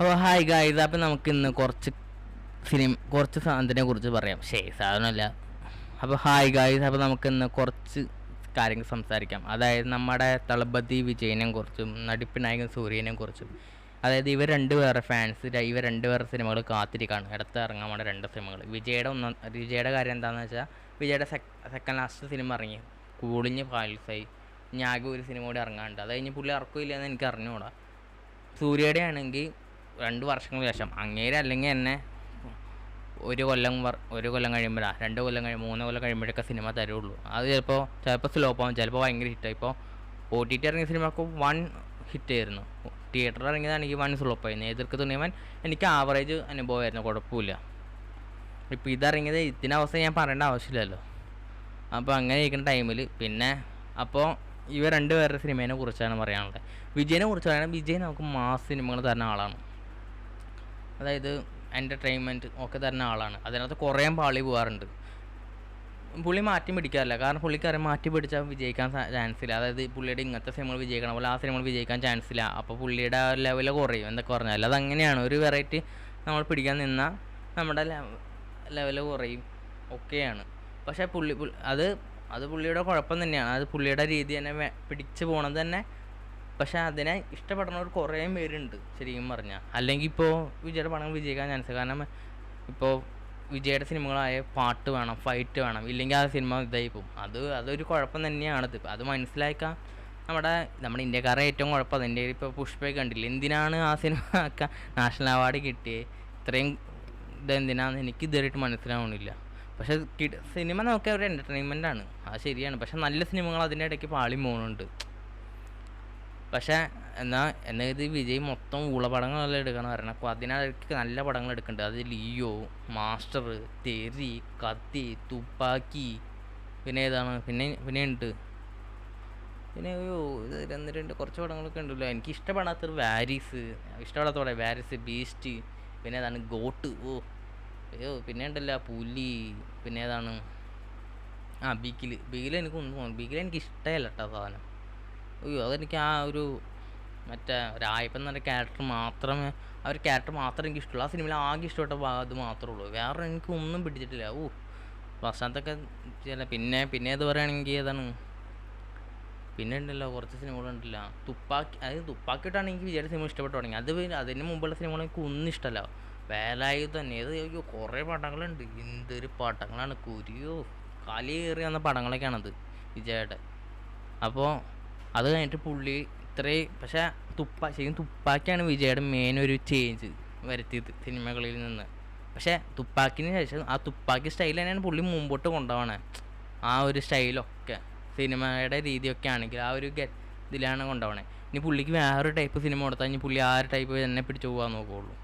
അപ്പോൾ hi guys അപ്പം നമുക്ക് ഇന്ന് കുറച്ച് സിനിമ കുറച്ച് സാധനത്തിനെ കുറിച്ച് പറയാം. ശേ സാധനമല്ല. അപ്പോൾ ഹായ് ഗായ്സ് അപ്പോൾ നമുക്ക് ഇന്ന് കുറച്ച് കാര്യങ്ങൾ സംസാരിക്കാം. അതായത് നമ്മുടെ തളപതി വിജയനെ കുറിച്ചും നടിപ്പിനായകൻ സൂര്യനെ കുറിച്ചും. അതായത് ഇവർ രണ്ട് പേരുടെ ഫാൻസ് ഇവർ രണ്ട് പേരുടെ സിനിമകൾ കാത്തിരിക്കുകയാണ് അടുത്ത് ഇറങ്ങാൻ വേണ്ട രണ്ട് സിനിമകൾ വിജയുടെ ഒന്നാം വിജയുടെ കാര്യം എന്താണെന്ന് വെച്ചാൽ വിജയുടെ സെക്കൻഡ് ലാസ്റ്റ് സിനിമ ഇറങ്ങി. കൂളിഞ്ഞ് ഫാൽസായി ഞാകെ ഒരു സിനിമ കൂടി ഇറങ്ങാനുണ്ട്. അത് കഴിഞ്ഞ് പുള്ളി ഇറക്കില്ല എന്ന് എനിക്ക് അറിഞ്ഞുകൂടാ. സൂര്യയുടെ ആണെങ്കിൽ രണ്ട് വർഷങ്ങൾക്ക് ശേഷം. അങ്ങേര് അല്ലെങ്കിൽ എന്നെ ഒരു കൊല്ലം ഒരു കൊല്ലം കഴിയുമ്പോഴാണ് രണ്ട് കൊല്ലം കഴിയും മൂന്ന് കൊല്ലം കഴിയുമ്പോഴൊക്കെ സിനിമ തരുള്ളൂ. അത് ചിലപ്പോൾ ചിലപ്പോൾ സ്ലോ ആവും ചിലപ്പോൾ ഭയങ്കര ഹിറ്റായി ഇപ്പോൾ ഒ ടി ടി ഇറങ്ങിയ സിനിമക്ക് വൺ ഹിറ്റ് ആയിരുന്നു. തിയേറ്ററിൽ ഇറങ്ങിയതാണെങ്കിൽ വൺ സ്ലോപ്പ് ആയിരുന്നു എതിർക്ക് തുണിയവൻ എനിക്ക് ആവറേജ് അനുഭവമായിരുന്നു കുഴപ്പമില്ല. ഇപ്പോൾ ഇതിറങ്ങിയത് ഇതിന്റെ അവസ്ഥ ഞാൻ പറയേണ്ട ആവശ്യമില്ലല്ലോ. അപ്പോൾ അങ്ങനെ ഇരിക്കുന്ന ടൈമിൽ പിന്നെ അപ്പോൾ ഇവ രണ്ട് പേരുടെ സിനിമേനെ കുറിച്ചാണ് പറയാനുള്ളത്. വിജയനെ കുറിച്ച് പറയുന്നത് വിജയ് നമുക്ക് മാസ് സിനിമകൾ തരുന്ന ആളാണ്. അതായത് എന്റർടൈൻമെന്റ് ഒക്കെ തരുന്ന ആളാണ്. അതിനകത്ത് കുറേ പാളി പോകാറുണ്ട് പുള്ളി മാറ്റി പിടിക്കാറില്ല. കാരണം പുള്ളിക്കാരൻ മാറ്റി പിടിച്ചാൽ വിജയിക്കാൻ ചാൻസ് ഇല്ല. അതായത് പുള്ളിയുടെ ഇങ്ങനത്തെ സിനിമകൾ വിജയിക്കണം. പോലെ ആ സിനിമകൾ വിജയിക്കാൻ ചാൻസ് ഇല്ല. അപ്പോൾ പുള്ളിയുടെ ആ ലെവൽ കുറയും. എന്തൊക്കെ പറഞ്ഞാൽ അല്ല അങ്ങനെയാണ്. ഒരു വെറൈറ്റി നമ്മൾ പിടിക്കാൻ നിന്നാൽ നമ്മുടെ ലെവൽ കുറയും. ഒക്കെയാണ്. പക്ഷേ പുള്ളി അത് അത് പുള്ളിയുടെ കുഴപ്പം തന്നെയാണ്. അത് പുള്ളിയുടെ രീതി തന്നെ പിടിച്ചു പോണത് തന്നെ പക്ഷേ അതിനെ ഇഷ്ടപ്പെടുന്നവർ കുറേ പേരുണ്ട് ശരിക്കും പറഞ്ഞാൽ അല്ലെങ്കിൽ ഇപ്പോൾ വിജയുടെ പടങ്ങൾ വിജയിക്കാൻ ചാൻസ് കാരണം ഇപ്പോൾ വിജയുടെ സിനിമകളായ പാട്ട് വേണം ഫൈറ്റ് വേണം ഇല്ലെങ്കിൽ ആ സിനിമ ഇതായി പോകും. അത് അതൊരു കുഴപ്പം തന്നെയാണത് അത് മനസ്സിലാക്കാൻ നമ്മുടെ നമ്മുടെ ഇന്ത്യക്കാരെ ഏറ്റവും കുഴപ്പം അത് ഇന്ത്യയിൽ ഇപ്പോൾ പുഷ്പയൊക്കെ കണ്ടില്ല? എന്തിനാണ് ആ സിനിമ ഒക്കെ നാഷണൽ അവാർഡ് കിട്ടിയത് ഇത്രയും ഇതെന്തിനാന്ന് എനിക്ക് ഇതുവരെയായിട്ട് മനസ്സിലാവണില്ല. പക്ഷെ സിനിമ നമുക്ക് ഒരു എന്റർടൈൻമെന്റ് ആണ്. അത് ശരിയാണ്. പക്ഷെ നല്ല സിനിമകൾ അതിന്റെ ഇടയ്ക്ക് പാളി പോകുന്നുണ്ട്. പക്ഷേ എന്നാൽ എന്നെ ഇത് വിജയ് മൊത്തം ഉളപടങ്ങളെല്ലാം എടുക്കണം പറയണം. അപ്പോൾ അതിനിടയ്ക്ക് നല്ല പടങ്ങൾ എടുക്കുന്നുണ്ട് അത് ലിയോ മാസ്റ്റർ തെറി കത്തി തുപ്പാക്കി പിന്നെ ഏതാണ്? പിന്നെ പിന്നെ ഉണ്ട്. പിന്നെ അയ്യോ ഇത് രണ്ട് രണ്ട് കുറച്ച് പടങ്ങളൊക്കെ ഉണ്ടല്ലോ. എനിക്ക് ഇഷ്ടപ്പെടാത്തൊരു വാരിസ്. ഇഷ്ടപ്പെടാത്ത പടം വാരീസ് ബീസ്റ്റ് പിന്നെ ഏതാണ്? ഗോട്ട്. ഓ അയ്യോ പിന്നെ ഉണ്ടല്ലോ പുലി പിന്നെ ഏതാണ്? ആ എനിക്ക് ഒന്നും തോന്നുന്നു ബീക്കിൽ എനിക്ക് ഇഷ്ടമല്ല കേട്ടോ സാധനം. അയ്യോ അതെനിക്ക് ആ ഒരു മറ്റേ രായപ്പൻ എന്ന ക്യാരക്ടർ മാത്രമേ ആ ഒരു ക്യാരക്ടർ മാത്രമേ എനിക്ക് ഇഷ്ടമുള്ളൂ. ആ സിനിമയിൽ ആകെ ഇഷ്ടപ്പെട്ട അത് മാത്രമേ ഉള്ളൂ. വേറെ എനിക്ക് ഒന്നും പിടിച്ചിട്ടില്ല. ഓ വസന്തൊക്കെ ചില പിന്നെ പിന്നെ ഇത് പറയുകയാണെങ്കിൽ ഏതാണ്? പിന്നെ ഉണ്ടല്ലോ കുറച്ച് സിനിമകളുണ്ടല്ല തുപ്പാക്കി അതായത് തുപ്പാക്കിയിട്ടാണ് എനിക്ക് വിചാരിച്ച സിനിമ ഇഷ്ടപ്പെട്ടു തുടങ്ങി അത് അതിന് മുമ്പുള്ള സിനിമകൾ എനിക്ക് ഒന്നും ഇഷ്ടമല്ല. വേലായു തന്നെ. ഏത് അയ്യോ കുറേ പടങ്ങളുണ്ട്. എന്തൊരു പടങ്ങളാണ്. കുരിയോ കാലി കയറി വന്ന പടങ്ങളൊക്കെയാണത് വിജയുടെ. അപ്പോൾ അത് കഴിഞ്ഞിട്ട് പുള്ളി ഇത്രയും പക്ഷേ തുപ്പ ശരിക്കും തുപ്പാക്കിയാണ് വിജയുടെ മെയിൻ ഒരു ചേഞ്ച് വരുത്തിയത് സിനിമകളിൽ നിന്ന്. പക്ഷേ തുപ്പാക്കിന് ശേഷം ആ തുപ്പാക്കി സ്റ്റൈൽ തന്നെയാണ് പുള്ളി മുമ്പോട്ട് കൊണ്ടുപോകണേ. ആ ഒരു സ്റ്റൈലൊക്കെ സിനിമയുടെ രീതിയൊക്കെ ആണെങ്കിൽ ആ ഒരു ഇതിലാണ് കൊണ്ടുപോകണേ. ഇനി പുള്ളിക്ക് വേറൊരു ടൈപ്പ് സിനിമ കൊടുത്താൽ ഇനി പുള്ളി ആ ഒരു ടൈപ്പ് തന്നെ പിടിച്ചു പോകാൻ നോക്കുകയുള്ളൂ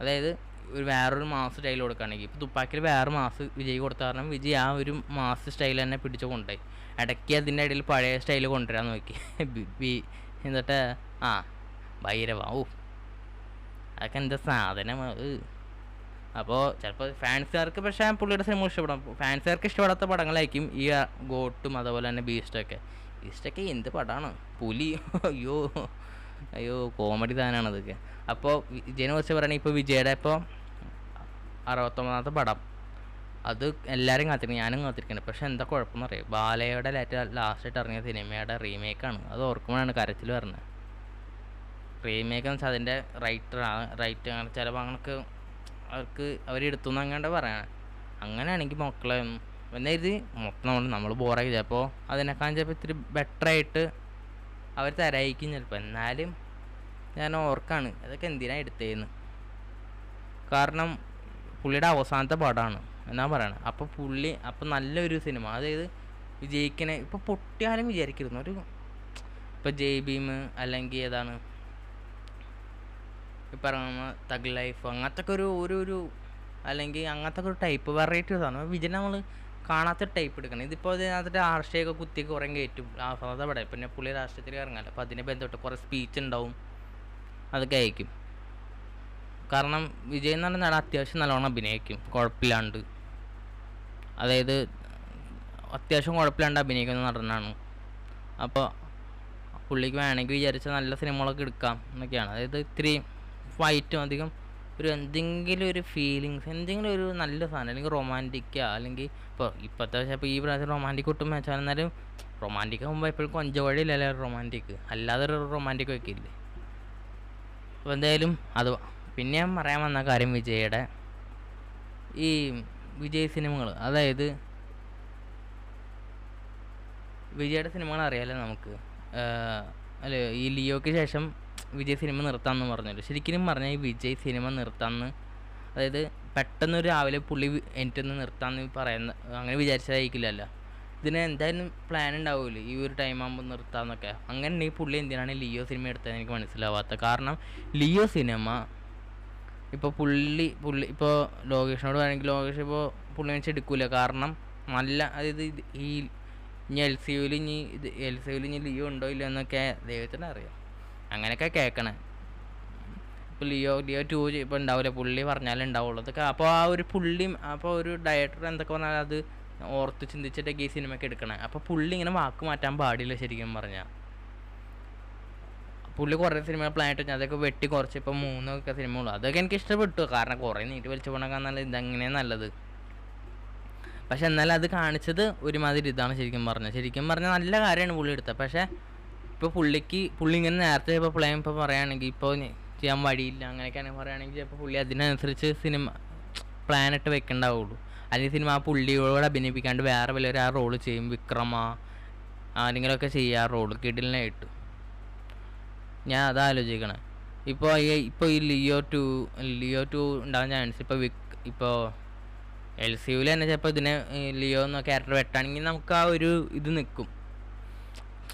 അതായത് ഒരു വേറൊരു മാസ് സ്റ്റൈൽ കൊടുക്കുകയാണെങ്കിൽ. ഇപ്പോൾ തുപ്പാക്കിൽ വേറെ മാസ് വിജയ് കൊടുത്ത കാരണം വിജയ് ആ ഒരു മാസ് സ്റ്റൈൽ തന്നെ പിടിച്ചു കൊണ്ടുപോയി. ഇടയ്ക്ക് അതിന്റെ ഇടയിൽ പഴയ സ്റ്റൈൽ കൊണ്ടുവരാൻ നോക്കി. ബി- എന്നിട്ട് ആ ഭൈരവ. ഓ അതൊക്കെ എന്താ സാധനം അപ്പോൾ ചിലപ്പോൾ ഫാൻസുകാർക്ക് പക്ഷേ പുള്ളിയുടെ സിനിമ ഇഷ്ടപ്പെടാം. ഫാൻസുകാർക്ക് ഇഷ്ടപ്പെടാത്ത പടങ്ങളായിരിക്കും ഈ ഗോട്ടും അതുപോലെ തന്നെ ബീസ്റ്റൊക്കെ ബീസ്റ്റൊക്കെ എന്ത് പടമാണ് പുലി. അയ്യോ അയ്യോ കോമഡി സാധനമാണ് അതൊക്കെ അപ്പോൾ വിജയനെ കുറിച്ച് പറയുകയാണെങ്കിൽ ഇപ്പോൾ വിജയുടെ ഇപ്പോൾ അറുപത്തൊമ്പതാമത്തെ പടം. അത് എല്ലാവരും കാത്തിരിക്കും ഞാനും കാത്തിരിക്കുന്നത് പക്ഷെ എന്താ കുഴപ്പമെന്ന് അറിയാം? ബാലയുടെ ലേറ്റ ലാസ്റ്റായിട്ട് ഇറങ്ങിയ സിനിമയുടെ റീമേക്കാണ്. അത് ഓർക്കുമ്പോഴാണ് കരച്ചിൽ വരുന്നത്. റീമേക്ക് എന്ന് വെച്ചാൽ അതിന്റെ റൈറ്റർ റൈറ്റ് അങ്ങനെ ചില ഭാഗങ്ങൾക്ക് അവർക്ക് അവരെടുത്തു എന്നങ്ങാണ്ട് പറയണം. അങ്ങനെയാണെങ്കിൽ മക്കളെ എന്നെഴുതി മൊത്തം നമ്മൾ നമ്മൾ ബോറായി ചിലപ്പോൾ അതിനേക്കാൾ ചിലപ്പോൾ ഇത്തിരി ബെറ്ററായിട്ട് അവർ തരായിരിക്കും ചിലപ്പോൾ എന്നാലും ഞാൻ ഓർക്കാണ് അതൊക്കെ എന്തിനാണ് എടുത്തേന്ന് കാരണം പുള്ളിയുടെ അവസാനത്തെ പടമാണ് എന്നാ പറയണത് അപ്പോൾ പുള്ളി അപ്പോൾ നല്ലൊരു സിനിമ. അതായത് വിജയിക്കണേ. ഇപ്പോൾ പൊട്ടിയാലും വിചാരിക്കരുന്നു. ഒരു ഇപ്പോൾ ജയ് ഭീം അല്ലെങ്കിൽ ഏതാണ്? ഇപ്പം പറയുന്ന തഗ് ലൈഫ് അങ്ങനത്തെ ഒരു ഒരു ഒരു അല്ലെങ്കിൽ അങ്ങനത്തെ ഒരു ടൈപ്പ് വെറൈറ്റി സാധനം. വിജയ് നമ്മൾ കാണാത്ത ടൈപ്പ് എടുക്കണം. ഇതിപ്പോൾ അതിനകത്ത് രാഷ്ട്രീയമൊക്കെ കുത്തി കുറേ കയറ്റും ആസ്വാദ പടം. പിന്നെ പുള്ളി രാഷ്ട്രീയത്തിൽ ഇറങ്ങാല്ലോ. അപ്പോൾ അതിനെ ബന്ധപ്പെട്ട് കുറേ സ്പീച്ച് ഉണ്ടാവും. അതൊക്കെ അയക്കും. കാരണം വിജയ് എന്ന് പറയുന്ന അത്യാവശ്യം നല്ലോണം അഭിനയിക്കും. കുഴപ്പമില്ലാണ്ട്. അതായത് അത്യാവശ്യം കുഴപ്പമില്ലാണ്ട് അഭിനയിക്കുന്ന നടനാണ്. അപ്പോൾ പുള്ളിക്ക് വേണമെങ്കിൽ വിചാരിച്ച നല്ല സിനിമകളൊക്കെ എടുക്കാം എന്നൊക്കെയാണ്. അതായത് ഇത്തിരി ഫൈറ്റും അധികം ഒരു എന്തെങ്കിലും ഒരു ഫീലിങ്സ് എന്തെങ്കിലും ഒരു നല്ല സാധനം അല്ലെങ്കിൽ റൊമാന്റിക്ക അല്ലെങ്കിൽ ഇപ്പോൾ ഇപ്പോഴത്തെ പക്ഷേ ഇപ്പോൾ ഈ പ്രാവശ്യം റൊമാന്റിക് ഒട്ടും വെച്ചാൽ എന്നാലും റൊമാന്റിക് ആകുമ്പോൾ എപ്പോഴും കൊഞ്ച വഴിയില്ലല്ലേ റൊമാന്റിക് അല്ലാതെ ഒരു റൊമാന്റിക് വയ്ക്കില്ലേ അപ്പോൾ എന്തായാലും അത് പിന്നെ ഞാൻ പറയാൻ വന്ന കാര്യം വിജയുടെ ഈ വിജയ് സിനിമകൾ അതായത് വിജയുടെ സിനിമകൾ അറിയാലോ നമുക്ക്. അല്ല ഈ ലിയോയ്ക്ക് ശേഷം വിജയ് സിനിമ നിർത്താമെന്ന് പറഞ്ഞല്ലോ. ശരിക്കും പറഞ്ഞാൽ ഈ വിജയ് സിനിമ നിർത്താമെന്ന് അതായത് പെട്ടെന്ന് രാവിലെ പുള്ളി എനിക്കൊന്ന് നിർത്താമെന്ന് പറയുന്ന അങ്ങനെ വിചാരിച്ചതായിരിക്കില്ലല്ലോ. ഇതിന് എന്തായാലും പ്ലാൻ ഉണ്ടാവില്ല ഈ ഒരു ടൈം ആകുമ്പോൾ നിർത്താമെന്നൊക്കെ അങ്ങനെ ഈ പുള്ളി എന്തിനാണ് ലിയോ സിനിമ എടുത്തതെന്ന് എനിക്ക് മനസ്സിലാവാത്ത കാരണം ലിയോ സിനിമ ഇപ്പോൾ പുള്ളി പുള്ളി ഇപ്പോൾ ലോകേഷിനോട് വേണമെങ്കിൽ ലോകേഷ് ഇപ്പോൾ പുള്ളി വെച്ച് എടുക്കൂല കാരണം നല്ല അതായത് ഈ ഇനി എൽ സി യുവിൽ ഇനി ഇത് എൽ സി യുവിൽ ഇനി ലിയോ ഉണ്ടോ ഇല്ലയോ എന്നൊക്കെ ദൈവത്തിന് അറിയാം. അങ്ങനെയൊക്കെ കേൾക്കണേ ഇപ്പോൾ ലിയോ ലിയോ ടു ഇപ്പോൾ ഉണ്ടാവില്ല പുള്ളി പറഞ്ഞാലേ ഉണ്ടാവുള്ളൂ. അതൊക്കെ അപ്പോൾ ആ ഒരു പുള്ളി അപ്പോൾ ഒരു ഡയറക്ടർ എന്തൊക്കെ പറഞ്ഞാൽ അത് ഓർത്ത് ചിന്തിച്ചിട്ടൊക്കെ ഈ സിനിമയൊക്കെ എടുക്കണേ. അപ്പോൾ പുള്ളി ഇങ്ങനെ വാക്ക് മാറ്റാൻ പാടില്ല ശരിക്കും പറഞ്ഞാൽ പുള്ളി കുറേ സിനിമ പ്ലാൻ ഇട്ട് അതൊക്കെ വെട്ടി കുറച്ച് ഇപ്പോൾ മൂന്നൊക്കെ സിനിമ സിനിമയുള്ളൂ അതൊക്കെ എനിക്ക് ഇഷ്ടപ്പെട്ടു. കാരണം കുറേ നീട്ടി വലിച്ചു പോകണക്കാൻ നല്ല ഇതങ്ങനെ നല്ലത്? പക്ഷെ എന്നാലും അത് കാണിച്ചത് ഒരുമാതിരി ഇതാണ് ശരിക്കും പറഞ്ഞത് ശരിക്കും പറഞ്ഞാൽ നല്ല കാര്യമാണ് പുള്ളി എടുത്തത്. പക്ഷേ ഇപ്പോൾ പുള്ളിക്ക് പുള്ളി ഇങ്ങനെ നേരത്തെ ഇപ്പോൾ പ്ലാൻ ഇപ്പോൾ പറയുകയാണെങ്കിൽ ഇപ്പോൾ ചെയ്യാൻ വഴിയില്ല. അങ്ങനെയൊക്കെയാണെങ്കിൽ പറയുകയാണെങ്കിൽ ചിലപ്പോൾ പുള്ളി അതിനനുസരിച്ച് സിനിമ പ്ലാൻ ഇട്ട് വെക്കണ്ടാവുള്ളൂ. അല്ലെങ്കിൽ സിനിമ ആ പുള്ളിയോട് അഭിനയിപ്പിക്കാണ്ട് വേറെ വലിയൊരു ആ റോൾ ചെയ്യും. വിക്രമ ആരെങ്കിലുമൊക്കെ ചെയ്യുക ആ റോൾ കിടിലിനായിട്ട് ഞാൻ അത് ആലോചിക്കണേ. ഇപ്പോൾ ഈ ഇപ്പോൾ ഈ ലിയോ ടു ലിയോ ടു ഉണ്ടാകാൻ ചാൻസ് ഇപ്പോൾ വിക് ഇപ്പോൾ എൽ സി യുവിൽ തന്നെ ചിലപ്പോൾ ഇതിനെ ലിയോ എന്ന ക്യാരക്ടർ വെട്ടാണെങ്കിൽ നമുക്ക് ആ ഒരു ഇത് നിൽക്കും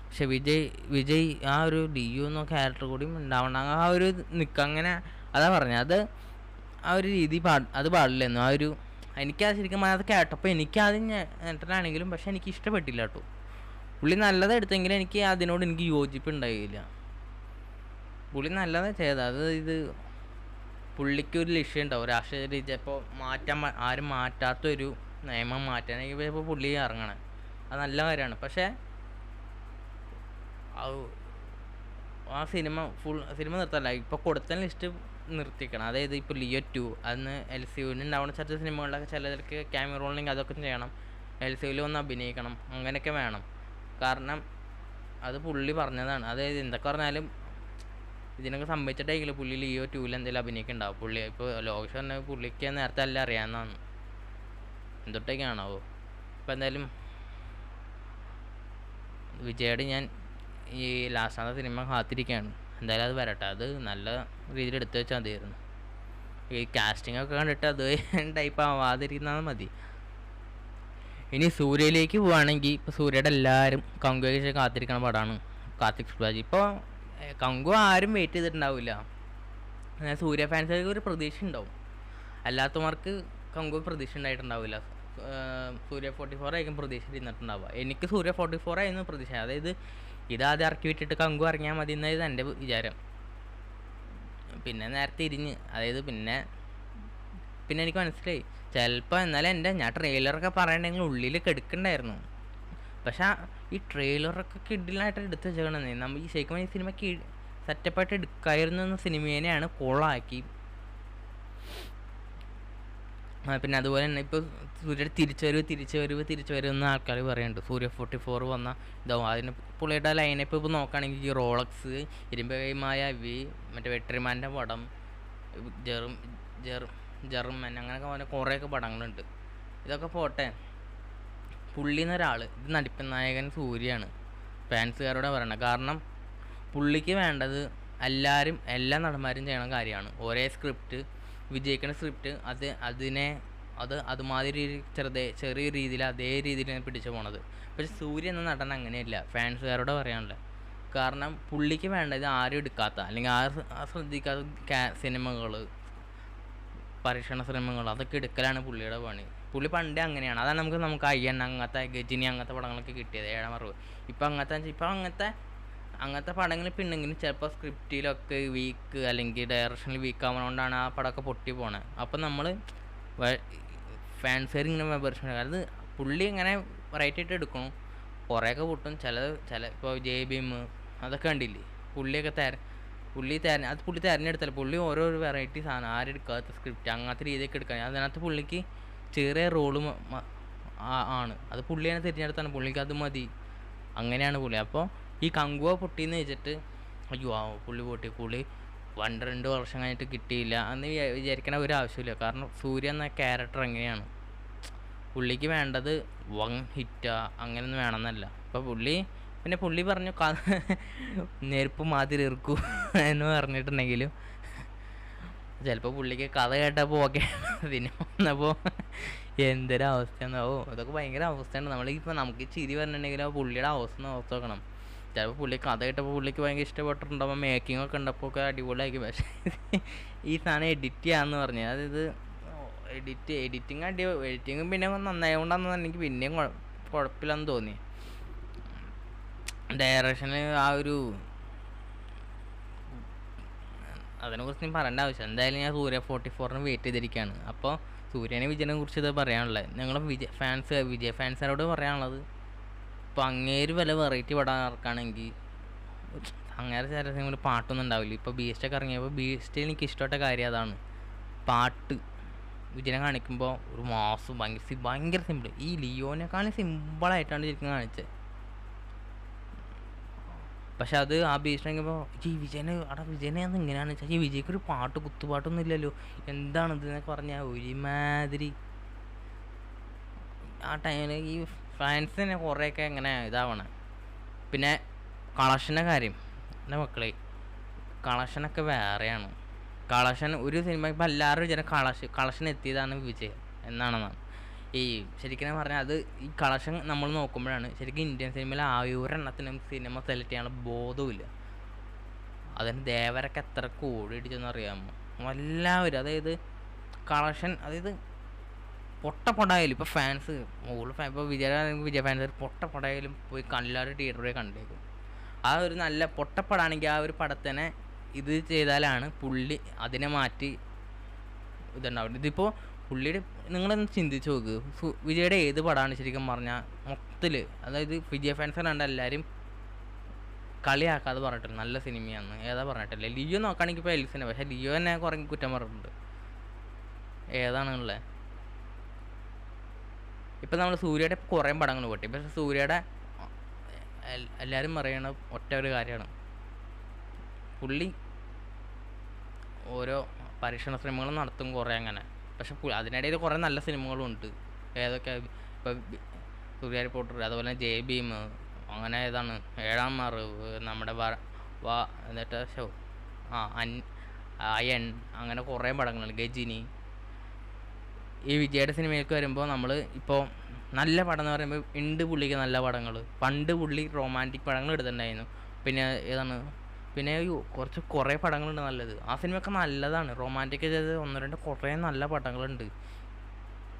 പക്ഷെ വിജയ് വിജയ് ആ ഒരു ലിയോ എന്ന ക്യാരക്ടർ കൂടി ഉണ്ടാവണം ആ ഒരു നിൽക്കുക അങ്ങനെ അതാ പറഞ്ഞത് അത് ആ ഒരു രീതി പാ അത് പാടില്ലായിരുന്നു ആ ഒരു എനിക്കത് ശരിക്കും അത് കേട്ടപ്പോൾ എനിക്കത് നേട്ടനാണെങ്കിലും പക്ഷെ എനിക്ക് ഇഷ്ടപ്പെട്ടില്ല കേട്ടോ. പുള്ളി നല്ലതെടുത്തെങ്കിലും എനിക്ക് അതിനോട് എനിക്ക് യോജിപ്പ് ഉണ്ടായില്ല. പുള്ളി നല്ലതാണ് ചെയ്തത്. അത് ഇത് പുള്ളിക്ക് ഒരു ലക്ഷ്യം ഉണ്ടാവും. രാഷ്ട്രീയ രീതി. ഇപ്പോൾ മാറ്റാൻ ആരും മാറ്റാത്തൊരു നിയമം മാറ്റാനെങ്കിൽ ഇപ്പോൾ പുള്ളി ഇറങ്ങണം. അത് നല്ല കാര്യമാണ്. പക്ഷേ ആ സിനിമ ഫുൾ സിനിമ നിർത്തല്ല ഇപ്പോൾ കൊടുത്ത ലിസ്റ്റ് നിർത്തിക്കണം. അതായത് ഇപ്പോൾ ലിയോ ടു അന്ന് എൽ സി യുവിന് ഉണ്ടാവുന്ന ചർച്ച സിനിമകളിലൊക്കെ ചിലർക്ക് ക്യാമറ റോളിങ് അതൊക്കെ ചെയ്യണം. എൽ സി യുവിൽ ഒന്ന് അഭിനയിക്കണം. അങ്ങനെയൊക്കെ വേണം. കാരണം അത് പുള്ളി പറഞ്ഞതാണ്. അതായത് എന്തൊക്കെ പറഞ്ഞാലും ഇതിനൊക്കെ സംഭവിച്ചിട്ടായിരിക്കില്ല പുള്ളി ലിയോ ടൂവിൽ എന്തെങ്കിലും അഭിനയിക്കുന്നുണ്ടാവും പുള്ളി ഇപ്പോൾ ലോകേഷ് പറഞ്ഞ പുള്ളിക്ക് നേരത്തെ അല്ല അറിയാവുന്നതാണ്. എന്തൊട്ടൊക്കെയാണാവോ ഇപ്പം എന്തായാലും വിജയുടെ ഞാൻ ഈ ലാസ്റ്റാത്ത സിനിമ കാത്തിരിക്കുകയാണ്. എന്തായാലും അത് വരട്ടെ. അത് നല്ല രീതിയിൽ എടുത്തു വെച്ചാൽ മതിയായിരുന്നു. ഈ കാസ്റ്റിംഗ് ഒക്കെ കണ്ടിട്ട് അത് ടൈപ്പ് ആവാതിരിക്കുന്നത് മതി. ഇനി സൂര്യയിലേക്ക് പോവുകയാണെങ്കിൽ ഇപ്പോൾ സൂര്യയുടെ എല്ലാവരും കങ്കു കാത്തിരിക്കുന്ന കാത്തിരിക്കണ പടമാണ്. കാർത്തിക് സുരാജ് ഇപ്പോൾ കങ്കു ആരും വെയിറ്റ് ചെയ്തിട്ടുണ്ടാവില്ല സൂര്യ ഫാൻസുകൾക്ക് ഒരു പ്രതീക്ഷ ഉണ്ടാവും അല്ലാത്തവർക്ക് കങ്കു പ്രതീക്ഷ ഉണ്ടായിട്ടുണ്ടാവില്ല സൂര്യ ഫോർട്ടി ഫോർ ആയിരിക്കും പ്രതീക്ഷ ഇരുന്നിട്ടുണ്ടാവുക. എനിക്ക് സൂര്യ ഫോർട്ടി ഫോർ ആയിരുന്നു പ്രതീക്ഷ. അതായത് ഇതാദ്യം ഇറക്കി വിട്ടിട്ട് കങ്കു ഇറങ്ങിയാൽ മതി എന്നായിരുന്നു എന്റെ വിചാരം. പിന്നെ നേരത്തെ ഇരിഞ്ഞ് അതായത് പിന്നെ പിന്നെ എനിക്ക് മനസ്സിലായി. ചിലപ്പോൾ എന്നാലും എന്റെ ഞാൻ ട്രെയിലറൊക്കെ പറയണമെങ്കിൽ ഉള്ളിൽ കെടുക്കണ്ടായിരുന്നു. പക്ഷെ ഈ ട്രെയിലറൊക്കെ കിഡിലായിട്ട് എടുത്ത് വെച്ചേക്കണേ നമ്മൾ ഈ ശരിക്കും ഈ സിനിമ സെറ്റപ്പായിട്ട് എടുക്കായിരുന്നു എന്ന സിനിമേനെയാണ് കോളാക്കി പിന്നെ അതുപോലെ തന്നെ ഇപ്പോൾ സൂര്യയുടെ തിരിച്ചുവരവ് തിരിച്ചു വരവ് എന്ന് ആൾക്കാർ പറയുന്നുണ്ട് സൂര്യ ഫോർട്ടി ഫോർ വന്ന ഇതാവും അതിന് പുള്ളിയുടെ ലൈനപ്പ് ഇപ്പോൾ നോക്കുകയാണെങ്കിൽ ഈ റോളക്സ് ഇരുമ്പകൈമായ വി മറ്റേ വെട്രിമാന്റെ പടം ജെറും ജെർ ജർമ്മൻ അങ്ങനെയൊക്കെ പറഞ്ഞ കുറേയൊക്കെ പടങ്ങളുണ്ട് ഇതൊക്കെ പോട്ടെ പുള്ളി എന്നൊരാൾ ഇത് നടിപ്പൻ നായകൻ സൂര്യയാണ്. ഫാൻസുകാരോട് പറയണം. കാരണം പുള്ളിക്ക് വേണ്ടത് എല്ലാവരും എല്ലാ നടന്മാരും ചെയ്യണ കാര്യമാണ്. ഒരേ സ്ക്രിപ്റ്റ് വിജയിക്കുന്ന സ്ക്രിപ്റ്റ് അത് അതിനെ അത് അതുമാതിരി ചെറുതേ ചെറിയ രീതിയിൽ അതേ രീതിയിലാണ് പിടിച്ചു പോണത്. പക്ഷെ സൂര്യ എന്ന നടൻ അങ്ങനെയല്ല. ഫാൻസുകാരോട് പറയാനുള്ള. കാരണം പുള്ളിക്ക് വേണ്ടത് ആരും എടുക്കാത്ത അല്ലെങ്കിൽ ആ ശ്രദ്ധിക്കാത്ത സിനിമകൾ പരീക്ഷണ ശ്രമങ്ങൾ അതൊക്കെ എടുക്കലാണ് പുള്ളിയുടെ പണി. പുള്ളി പണ്ടേ അങ്ങനെയാണ്. അതാണ് നമുക്ക് നമുക്ക് അയ്യണ്ണ അങ്ങനത്തെ ഗജിനി അങ്ങനത്തെ പടങ്ങളൊക്കെ കിട്ടിയത് ഏഴാം അറിവ് ഇപ്പം അങ്ങനത്തെ ഇപ്പം അങ്ങനത്തെ അങ്ങനത്തെ പടങ്ങൾ പിന്നെങ്കിലും ചിലപ്പോൾ സ്ക്രിപ്റ്റിലൊക്കെ വീക്ക് അല്ലെങ്കിൽ ഡയറക്ഷനിൽ വീക്ക് ആവുന്നതുകൊണ്ടാണ് ആ പടമൊക്കെ പൊട്ടി പോണത് അപ്പം നമ്മൾ ഫാൻസുകാർ ഇങ്ങനെ മെമ്പർഷൻ അത് പുള്ളി ഇങ്ങനെ വെറൈറ്റി ആയിട്ട് എടുക്കണം. കുറേയൊക്കെ പൊട്ടും. ചില ചില ഇപ്പോൾ ജെ ബിം അതൊക്കെ കണ്ടില്ലേ? പുള്ളിയൊക്കെ തര പുള്ളി തെര അത് പുള്ളി തിരഞ്ഞെടുത്തല്ല. പുള്ളി ഓരോ വെറൈറ്റി സാധനം. ആരെടുക്കാത്ത സ്ക്രിപ്റ്റ് അങ്ങനത്തെ രീതിയൊക്കെ എടുക്കാൻ. അതിനകത്ത് പുള്ളിക്ക് ചെറിയ റോൾ ആണ്. അത് പുള്ളിയെ തിരഞ്ഞെടുത്താണ്. പുള്ളിക്ക് അത് മതി. അങ്ങനെയാണ് പുള്ളി. അപ്പോൾ ഈ കങ്കുവ പൊട്ടിയെന്ന് വെച്ചിട്ട് അയ്യോ ആ പുള്ളി പൊട്ടി. പുള്ളി പണ്ട് രണ്ട് വർഷം കഴിഞ്ഞിട്ട് കിട്ടിയില്ല എന്ന് വിചാ- വിചാരിക്കണ ഒരു ആവശ്യമില്ല കാരണം സൂര്യ എന്ന ക്യാരക്ടർ എങ്ങനെയാണ്? പുള്ളിക്ക് വേണ്ടത് വൺ ഹിറ്റാ അങ്ങനെയൊന്നും വേണമെന്നല്ല. അപ്പോൾ പുള്ളി പിന്നെ പുള്ളി പറഞ്ഞു ക നെരുപ്പ് മാതിരി ഇറക്കൂ എന്ന് പറഞ്ഞിട്ടുണ്ടെങ്കിലും ചിലപ്പോൾ പുള്ളിക്ക് കഥ കേട്ടപ്പോൾ ഓക്കെ പിന്നെ വന്നപ്പോൾ എന്തൊരു അവസ്ഥയെന്നാവോ ഇതൊക്കെ ഭയങ്കര അവസ്ഥയാണ്. നമ്മളിപ്പോൾ നമുക്ക് ചിരി പറഞ്ഞിട്ടുണ്ടെങ്കിൽ പുള്ളിയുടെ അവസ്ഥ ഓർത്ത് നോക്കണം ചിലപ്പോൾ പുള്ളി കഥ കേട്ടപ്പോൾ പുള്ളിക്ക് ഭയങ്കര ഇഷ്ടപ്പെട്ടിട്ടുണ്ടാവും. മേക്കിംഗ് ഒക്കെ ഉണ്ടപ്പോൾ ഒക്കെ അടിപൊളിയാക്കി പക്ഷേ ഈ സാധനം എഡിറ്റ് ചെയ്യാന്ന് പറഞ്ഞു. അതായത് എഡിറ്റ് എഡിറ്റിങ് അടി എഡിറ്റിങ്ങും പിന്നെ നന്നായതുകൊണ്ടാണെന്ന് എനിക്ക് പിന്നെയും കുഴ- കുഴപ്പമില്ലെന്ന് തോന്നി. ഡയറക്ഷന് ആ ഒരു അതിനെക്കുറിച്ച് ഞാൻ പറയേണ്ട ആവശ്യം എന്തായാലും ഞാൻ സൂര്യ ഫോർട്ടി ഫോറിന് വെയിറ്റ് ചെയ്തിരിക്കുകയാണ് അപ്പോൾ സൂര്യനെ വിജയനെ കുറിച്ച് ഇത് പറയാനുള്ളത്. ഞങ്ങൾ വിജയ് ഫാൻസ് വിജയ ഫാൻസിനോട് പറയാനുള്ളത്. ഇപ്പോൾ അങ്ങേര് വില വെറൈറ്റി പടം ഇറക്കുകയാണെങ്കിൽ അങ്ങനെ ചില ഒരു പാട്ടൊന്നും ഉണ്ടാവില്ല. ഇപ്പോൾ ബീസ്റ്റൊക്കെ ഇറങ്ങിയപ്പോൾ ബീസ്റ്റിൽ എനിക്ക് ഇഷ്ടപ്പെട്ട കാര്യം അതാണ്. പാട്ട്. വിജയനെ കാണിക്കുമ്പോൾ ഒരു മാസം ഭയങ്കര ഭയങ്കര സിമ്പിൾ ഈ ലിയോനെക്കാളും സിമ്പിളായിട്ടാണ് ശരിക്കും കാണിച്ചത്. പക്ഷെ അത് ആ ഭീഷണിപ്പോൾ ഈ വിജയന് അവിടെ വിജയനെ അത് ഇങ്ങനെയാണ് വെച്ചാൽ ഈ വിജയ്ക്ക് ഒരു പാട്ട് കുത്തുപാട്ടൊന്നും ഇല്ലല്ലോ എന്താണ് എന്നൊക്കെ പറഞ്ഞാൽ ഒരുമാതിരി. ആ ടൈമിൽ ഈ ഫാൻസ് തന്നെ കുറേയൊക്കെ ഇങ്ങനെ ഇതാവണം. പിന്നെ കളക്ഷന്റെ കാര്യം എന്റെ മക്കളെ കളക്ഷനൊക്കെ വേറെയാണ്. കളക്ഷൻ ഒരു സിനിമ ഇപ്പം എല്ലാവരും വിചാരം കളക്ഷൻ കളക്ഷൻ എത്തിയതാണ് വിജയ് എന്നാണെന്നാണ്. ഈ ശരിക്കും പറഞ്ഞാൽ അത് ഈ കളക്ഷൻ നമ്മൾ നോക്കുമ്പോഴാണ് ശരിക്കും ഇന്ത്യൻ സിനിമയിൽ ആ നമുക്ക് സിനിമ സെലക്ട് ചെയ്യാനുള്ള ബോധവുമില്ല. അതിന് ദേവരൊക്കെ എത്ര കോടി ഇടിച്ചെന്ന് അറിയാമോ എല്ലാവരും അതായത് കളക്ഷൻ അതായത് പൊട്ട പൊടായാലും ഇപ്പോൾ ഫാൻസ് ഓൾ ഫാൻ ഇപ്പോൾ വിജയ വിജയ ഫാൻസ് പൊട്ട പൊടായാലും പോയി എല്ലാവരും തിയേറ്ററിൽ കണ്ടേക്കും. ആ ഒരു നല്ല പൊട്ടപ്പടാണെങ്കിൽ ആ ഒരു പടത്തിനെ ഇത് ചെയ്താലാണ് പുള്ളി അതിനെ മാറ്റി ഇതുണ്ടാവുന്നത്. ഇതിപ്പോൾ പുള്ളിയുടെ നിങ്ങളൊന്ന് ചിന്തിച്ച് നോക്ക്. വിജയുടെ ഏത് പടമാണ് ശരിക്കും പറഞ്ഞാൽ മൊത്തത്തിൽ അതായത് വിജയ ഫാൻസ് കണ്ട എല്ലാവരും കളിയാക്കാതെ പറഞ്ഞിട്ടില്ല നല്ല സിനിമയാണ് ഏതാ പറഞ്ഞിട്ടില്ല? ലിയോ നോക്കുകയാണെങ്കിൽ ഇപ്പോൾ എൽസിനെ പക്ഷേ ലിയോ തന്നെ കുറേ കുറ്റം പറഞ്ഞിട്ടുണ്ട്. ഏതാണുള്ളത്? ഇപ്പം നമ്മൾ സൂര്യയുടെ കുറേ പടങ്ങൾ പൊട്ടി. പക്ഷേ സൂര്യയുടെ എല്ലാവരും പറയണ ഒറ്റ ഒരു കാര്യമാണ്. പുള്ളി ഓരോ പരീക്ഷണ ശ്രമങ്ങളും നടത്തും കുറേ അങ്ങനെ. പക്ഷെ അതിനിടയിൽ കുറേ നല്ല സിനിമകളും ഉണ്ട് ഏതൊക്കെ ഇപ്പം സൂര്യ റിപ്പോർട്ടർ അതുപോലെ ജെ ഭീം അങ്ങനെ ഏതാണ് ഏഴാം മാറ് നമ്മുടെ വാ എന്നിട്ട് ഷോ ആ അൻ അയൺ അങ്ങനെ കുറേ പടങ്ങളുണ്ട്. ഗജിനി. ഈ വിജയുടെ സിനിമയിലേക്ക് വരുമ്പോൾ നമ്മൾ ഇപ്പോൾ നല്ല പടം എന്ന് പറയുമ്പോൾ ഉണ്ട് പുള്ളിക്ക് നല്ല പടങ്ങൾ പണ്ട് പുള്ളി റൊമാന്റിക് പടങ്ങൾ എടുത്തിട്ടുണ്ടായിരുന്നു. പിന്നെ ഏതാണ് പിന്നെ കുറച്ച് കുറേ പടങ്ങളുണ്ട് നല്ലത്. ആ സിനിമയൊക്കെ നല്ലതാണ്. റൊമാന്റിക് ചെയ്ത് ഒന്ന് രണ്ട് കുറേ നല്ല പടങ്ങളുണ്ട്.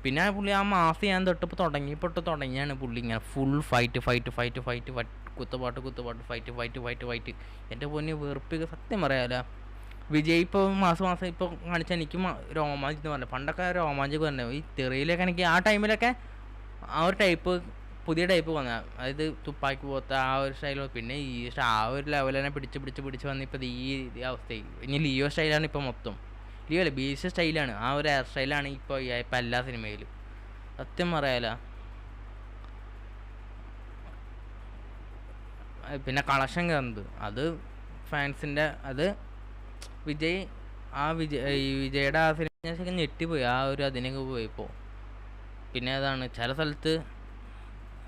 പിന്നെ പുള്ളി ആ മാസം ഞാൻ തൊട്ടിപ്പോൾ തുടങ്ങിയപ്പോൾ തുടങ്ങിയാണ് പുള്ളി ഇങ്ങനെ full fight fight fight fight കുത്തുപാട്ട് കുത്തുപാട്ട് ഫൈറ്റ് ഫൈറ്റ് ഫൈറ്റ് ഫൈറ്റ് എന്റെ പൊന്നി വെറുപ്പിക്ക് സത്യം പറയാമല്ല വിജയ് ഇപ്പോൾ മാസം മാസം ഇപ്പോൾ കാണിച്ച എനിക്ക് രോമാഞ്ച് എന്ന് പറഞ്ഞു പണ്ടൊക്കെ രോമാഞ്ച് പറഞ്ഞു ഈ തെറിയിലൊക്കെ എനിക്ക് ആ ടൈമിലൊക്കെ ആ ഒരു ടൈപ്പ് പുതിയ ടൈപ്പ് വന്ന അതായത് തുപ്പാക്കി പോത്ത ആ ഒരു സ്റ്റൈലോ പിന്നെ ഈ ആ ഒരു ലെവൽ തന്നെ പിടിച്ച് പിടിച്ച് പിടിച്ച് വന്ന് ഇപ്പോൾ ഈ അവസ്ഥയായി. ഇനി ലിയോ സ്റ്റൈലാണ് ഇപ്പോൾ മൊത്തം. ലിയോ അല്ല ബീച്ച് സ്റ്റൈലാണ് ആ ഒരു ഹെയർ സ്റ്റൈലാണ് ഇപ്പോൾ ഇപ്പം എല്ലാ സിനിമയിലും സത്യം പറയാല. പിന്നെ കളക്ഷൻ കയറുന്നത്. അത് ഫാൻസിന്റെ അത് വിജയ് ആ വിജയ് ഈ വിജയുടെ ആ സിനിമ ഞെട്ടിപ്പോയി. ആ ഒരു അതിനൊക്കെ പോയപ്പോൾ പിന്നെ അതാണ് ചില സ്ഥലത്ത്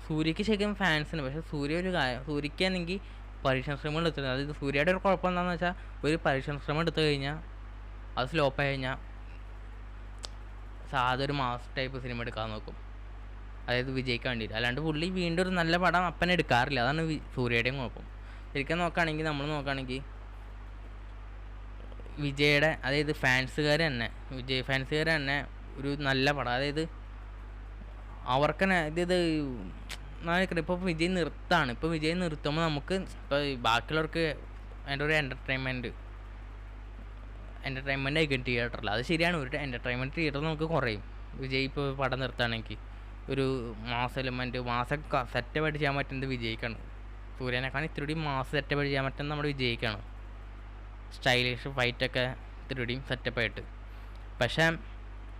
സൂര്യക്ക് ശരിക്കും ഫാൻസിന് പക്ഷേ സൂര്യ ഒരു കാര്യം സൂര്യക്കാണെങ്കിൽ പരീക്ഷണ ശ്രമങ്ങൾ എടുത്തത് അതായത് സൂര്യയുടെ ഒരു കുഴപ്പം എന്താണെന്ന് വെച്ചാൽ ഒരു പരീക്ഷണ ശ്രമം എടുത്തു കഴിഞ്ഞാൽ അത് സ്ലോപ്പ് ആയി കഴിഞ്ഞാൽ സാധാ ഒരു മാസ് ടൈപ്പ് സിനിമ എടുക്കാൻ നോക്കും. അതായത് വിജയ്ക്ക് വേണ്ടിയിട്ട്. അല്ലാണ്ട് പുള്ളി വീണ്ടും ഒരു നല്ല പടം അപ്പനെ എടുക്കാറില്ല. അതാണ് സൂര്യയുടെയും കുഴപ്പം. ശരിക്കും നോക്കുകയാണെങ്കിൽ നമ്മൾ നോക്കുകയാണെങ്കിൽ വിജയുടെ അതായത് ഫാൻസുകാർ തന്നെ വിജയ് ഫാൻസുകാർ തന്നെ ഒരു നല്ല പടം. അതായത് അവർക്ക് തന്നെ ഇത് നാളെ ഇപ്പോൾ വിജയ് നിർത്താണ്. ഇപ്പോൾ വിജയ് നിർത്തുമ്പോൾ നമുക്ക് ഇപ്പോൾ ബാക്കിയുള്ളവർക്ക് അതിന്റെ ഒരു എന്റർടൈൻമെന്റ് എന്റർടൈൻമെന്റ് ആയിരിക്കും തിയേറ്ററിൽ അത് ശരിയാണ്. ഒരു എന്റർടൈൻമെന്റ് തിയേറ്റർ നമുക്ക് കുറയും. വിജയ് ഇപ്പോൾ പടം നിർത്തുകയാണെങ്കിൽ ഒരു മാസ് എലമെന്റ് മാസം സെറ്റപ്പായിട്ട് ചെയ്യാൻ പറ്റുന്നത് വിജയിക്കാണ്. സൂര്യനെക്കാളും ഇത്തിരി കൂടി മാസ് സെറ്റപ്പായിട്ട് ചെയ്യാൻ പറ്റുന്നത് നമ്മുടെ വിജയിക്കാണ്. സ്റ്റൈലിഷ് ഫൈറ്റൊക്കെ ത്രിടിയും സെറ്റപ്പായിട്ട് പക്ഷേ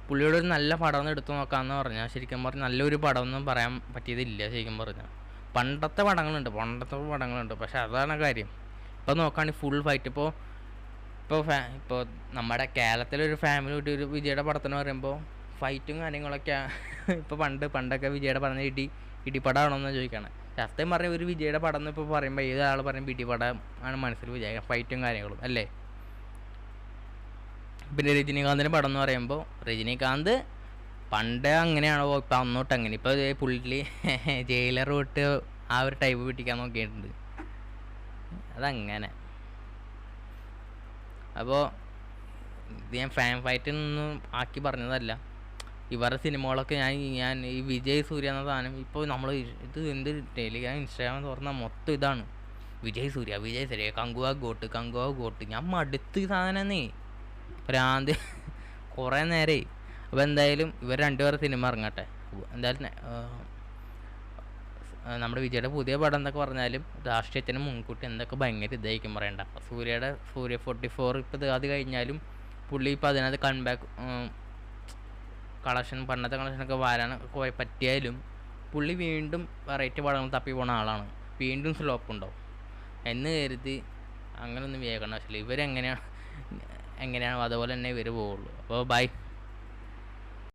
പുള്ളിയുടെ ഒരു നല്ല പടം ഒന്ന് എടുത്തു നോക്കാമെന്ന് പറഞ്ഞാൽ ശരിക്കും പറഞ്ഞാൽ നല്ലൊരു പടം ഒന്നും പറയാൻ പറ്റിയതില്ല ശരിക്കും പറഞ്ഞാൽ പണ്ടത്തെ പടങ്ങളുണ്ട് പണ്ടത്തെ പടങ്ങളുണ്ട്. പക്ഷെ അതാണ് കാര്യം. ഇപ്പോൾ നോക്കുകയാണെങ്കിൽ ഫുൾ ഫൈറ്റ് ഇപ്പോൾ ഇപ്പോൾ ഫാ ഇപ്പോൾ നമ്മുടെ കേരളത്തിലൊരു ഫാമിലി കൂട്ടി ഒരു വിജയുടെ പടത്തിന് പറയുമ്പോൾ ഫൈറ്റും കാര്യങ്ങളൊക്കെ ഇപ്പോൾ പണ്ട് പണ്ടൊക്കെ വിജയുടെ പറഞ്ഞ ഇടി ഇടിപ്പടമാണോന്ന് ചോദിക്കുകയാണ് സത്യം പറഞ്ഞ ഒരു വിജയുടെ പടം എന്ന് ഇപ്പോൾ പറയുമ്പോൾ ഏതൊരാൾ പറയും ഇടിപടം ആണ് മനസ്സിൽ വിജയ ഫൈറ്റും കാര്യങ്ങളും അല്ലേ? പിന്നെ രജനീകാന്തിന്റെ പടം എന്ന് പറയുമ്പോൾ രജനീകാന്ത് പണ്ട് അങ്ങനെയാണോ ഇപ്പം അന്നോട്ട് അങ്ങനെ. ഇപ്പോൾ പുള്ളി ജയിലർ വിട്ട് ആ ഒരു ടൈപ്പ് പിടിക്കാൻ നോക്കിയിട്ടുണ്ട്. അതങ്ങനെ. അപ്പോൾ ഇത് ഞാൻ ഫാൻ ഫൈറ്റിൽ നിന്നും ആക്കി പറഞ്ഞതല്ല. ഇവരുടെ സിനിമകളൊക്കെ ഞാൻ ഞാൻ ഈ വിജയ് സൂര്യ എന്ന സാധനം ഇപ്പോൾ നമ്മൾ ഇത് എന്ത് ടെലിഗ്രാം ഇൻസ്റ്റാഗ്രാം തുറന്നാൽ മൊത്തം ഇതാണ്. Vijay Suriya Vijay Suriya Kanguva GOAT Kanguva GOAT. ഞാൻ മടുത്ത് സാധനമെന്നേ ഭ്രാന്ത്. കുറേ നേരേ. അപ്പോൾ എന്തായാലും ഇവർ രണ്ടുപേരും സിനിമ ഇറങ്ങട്ടെ. എന്തായാലും നമ്മുടെ വിജയുടെ പുതിയ പടം എന്നൊക്കെ പറഞ്ഞാലും രാഷ്ട്രീയത്തിന് മുൻകൂട്ടി എന്തൊക്കെ ഭയങ്കര ഇതായിരിക്കും പറയണ്ട. സൂര്യയുടെ സൂര്യ ഫോർട്ടി ഫോർ ഇപ്പോൾ അത് കഴിഞ്ഞാലും പുള്ളി ഇപ്പോൾ അതിനകത്ത് കൺബാക്ക് കളക്ഷൻ പണ്ടത്തെ കളക്ഷനൊക്കെ വരാനൊക്കെ പറ്റിയാലും പുള്ളി വീണ്ടും വെറൈറ്റി പടങ്ങൾ തപ്പി പോണ ആളാണ്. വീണ്ടും സ്ലോപ്പ് ഉണ്ടാവും. എന്ന് കരുതി അങ്ങനെയൊന്നും വേഗണം പക്ഷേ ഇവരെങ്ങനെയാണ് എങ്ങനെയാണോ അതുപോലെ തന്നെ ഇവർ പോവുള്ളൂ. അപ്പോൾ ബൈ